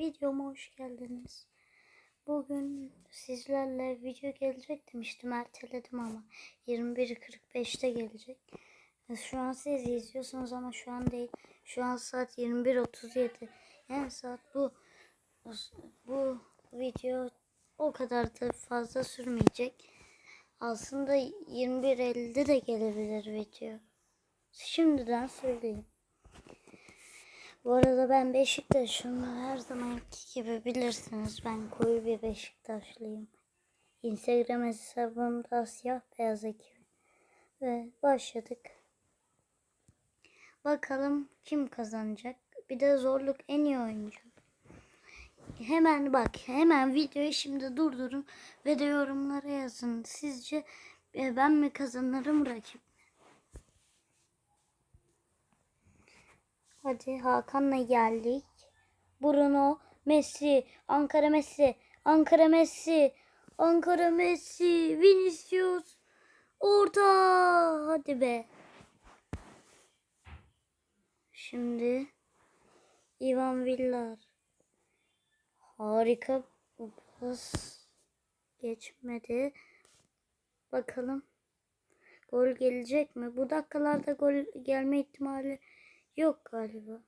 Videoma hoş geldiniz. Bugün sizlerle video gelecek demiştim. Erteledim ama 21.45'te gelecek. E, Şu an siz izliyorsunuz ama şu an değil. Şu an saat 21.37. Yani saat bu bu video o kadar da fazla sürmeyecek. Aslında 21.50'de de gelebilir video. Şimdiden söyleyeyim. Bu arada ben Beşiktaş'ım. Her zamanki gibi bilirsiniz ben koyu bir Beşiktaşlıyım. Instagram hesabımda siyah beyaz ekip. Ve başladık. Bakalım kim kazanacak. Bir de zorluk en iyi oyuncu. Hemen bak hemen videoyu şimdi durdurun ve de yorumlara yazın. Sizce e, ben mi kazanırım rakip Hadi Hakan'la geldik. Bruno, Messi, Ankara Messi, Ankara Messi, Ankara Messi, Vinicius, orta. Hadi be. Şimdi Ivan Villar. Harika pas geçmedi. Bakalım gol gelecek mi? Bu dakikalarda gol gelme ihtimali yok galiba.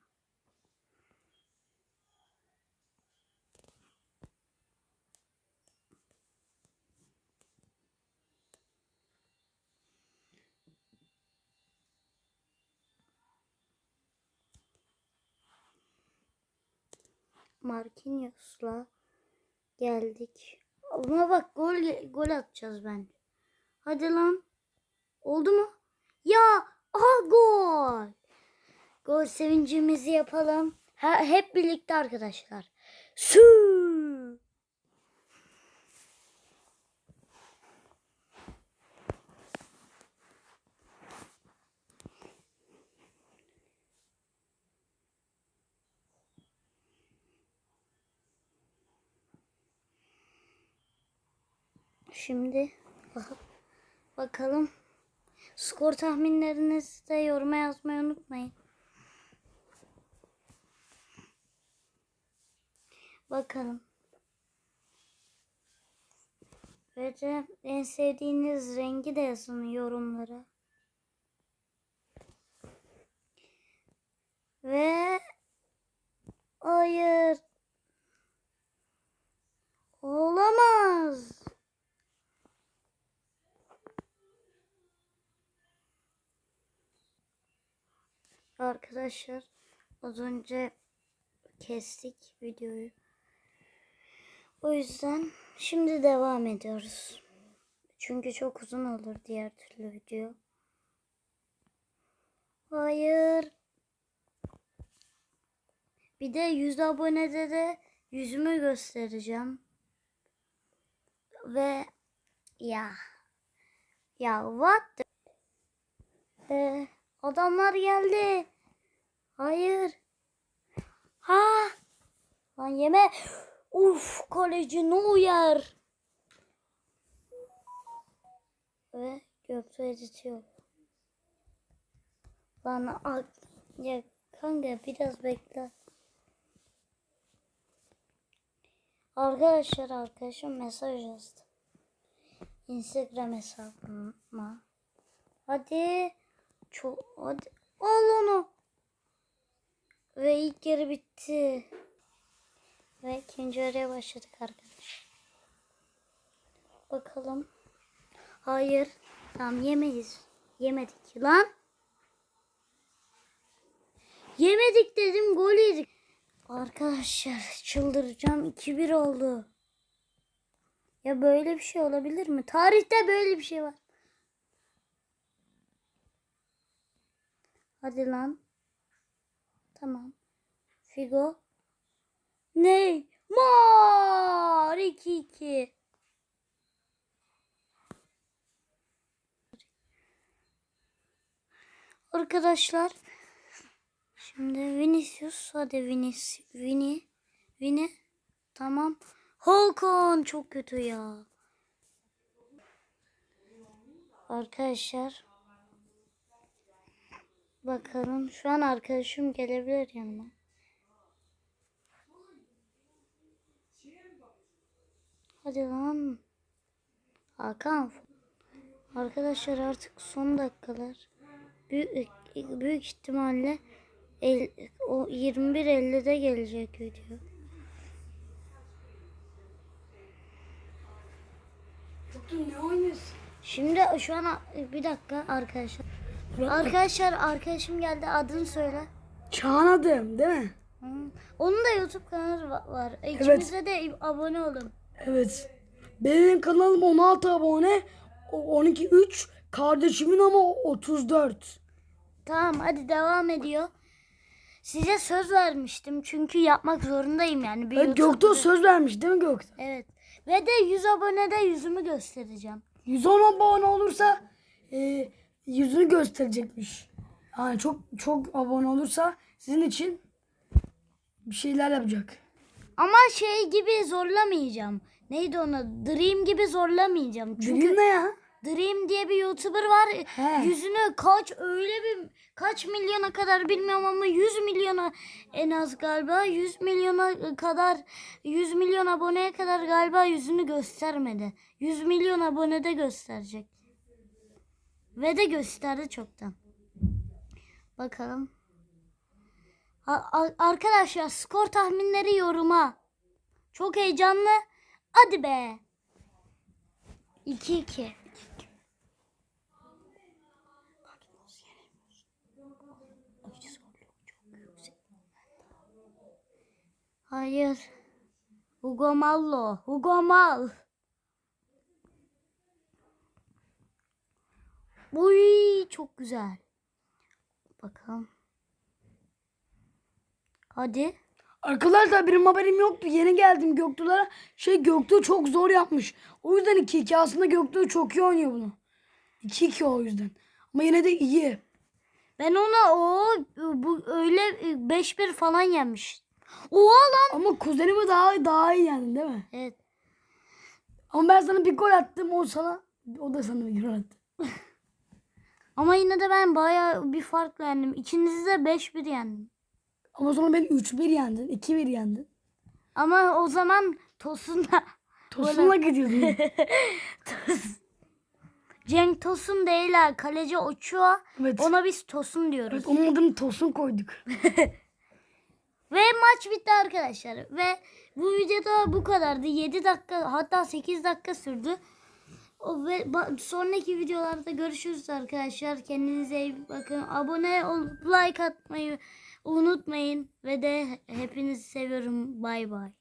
Marquinhos'la geldik. Ama bak gol gol atacağız bence. Hadi lan. Oldu mu? Ya aha gol. Gol sevincimizi yapalım. Ha, hep birlikte arkadaşlar. Su. Şimdi bak- bakalım. Skor tahminlerinizi de yoruma yazmayı unutmayın. Bakalım. Ve de en sevdiğiniz rengi de yazın yorumlara. Ve hayır. Olamaz. Arkadaşlar az önce kestik videoyu. O yüzden şimdi devam ediyoruz. Çünkü çok uzun olur diğer türlü video. Hayır. Bir de 100 abonede de yüzümü göstereceğim. Ve ya ya what the... Ee, adamlar geldi. Hayır. Ha! Lan yeme. Uf kaleci Neuer. Ve Göktuğ editiyor. Lan ak ya kanka biraz bekle. Arkadaşlar arkadaşım mesaj yazdı. Instagram hesabıma. Hadi. Çok hadi. Al onu. Ve ilk yarı bitti. Ve ikinci yarıya başladık arkadaşlar. Bakalım. Hayır. Tamam yemeyiz. Yemedik. Lan. Yemedik dedim gol yedik. Arkadaşlar çıldıracağım. 2-1 oldu. Ya böyle bir şey olabilir mi? Tarihte böyle bir şey var. Hadi lan. Tamam. Figo. Ney? Mar 2-2. Arkadaşlar. Şimdi Vinicius. Hadi Vinicius. Vini. Vini. Tamam. Hakan çok kötü ya. Arkadaşlar. Bakalım şu an arkadaşım gelebilir yanıma. Hadi lan. Hakan. Arkadaşlar artık son dakikalar. Büyük, büyük ihtimalle el, o 21.50'de gelecek video. Şimdi şu an bir dakika arkadaşlar. Arkadaşlar arkadaşım geldi adını söyle. Çağan adım değil mi? Onun da YouTube kanalı va- var. İkimize de abone olun. Evet. Benim kanalım 16 abone. o 12 3. Kardeşimin ama 34. Tamam hadi devam ediyor. Size söz vermiştim çünkü yapmak zorundayım yani. Bir Evet, Göktuğ söz vermiş değil mi Göktuğ? Evet. Ve de 100 abonede yüzümü göstereceğim. 110 abone olursa e, yüzünü gösterecekmiş. Yani çok çok abone olursa sizin için bir şeyler yapacak. Ama şey gibi zorlamayacağım. Neydi ona? Dream gibi zorlamayacağım. Çünkü Çünkü ne ya? Dream diye bir YouTuber var. He. Yüzünü kaç öyle bir kaç milyona kadar bilmiyorum ama 100 milyona en az galiba 100 milyona kadar 100 milyon aboneye kadar galiba yüzünü göstermedi. 100 milyon abonede gösterecek. Ve de gösterdi çoktan. Bakalım. Arkadaşlar skor tahminleri yoruma. Çok heyecanlı. Hadi be. 2-2. Hayır. Hugo Mallo. Hugo Mal. Uy çok güzel. Bakalım. Hadi. Arkadaşlar benim haberim yoktu. Yeni geldim Göktuğ'lara. Şey Göktuğ çok zor yapmış. O yüzden 2-2 aslında Göktuğ çok iyi oynuyor bunu. 2-2 o yüzden. Ama yine de iyi. Ben ona o bu öyle 5-1 falan yenmiş. Oha lan. Ama kuzenimi daha daha iyi yendin değil mi? Evet. Ama ben sana bir gol attım o sana o da sana bir gol attı. Ama yine de ben bayağı bir farkla yendim. İkinizi de 5-1 yendim. Ama sonra beni 3-1 yendin, 2-1 yendin. Ama o zaman Tosun'la Tosun'la gidiyordun. Cenk Tosun değil ha. Kaleci Ochoa. Evet. Ona biz Tosun diyoruz. evet onun adını Tosun koyduk. Ve maç bitti arkadaşlar. Ve bu videoda bu kadardı. 7 dakika hatta 8 dakika sürdü. O ve sonraki videolarda görüşürüz arkadaşlar. Kendinize iyi bakın. Abone olup like atmayı unutmayın. Ve de hepinizi seviyorum. Bay bay.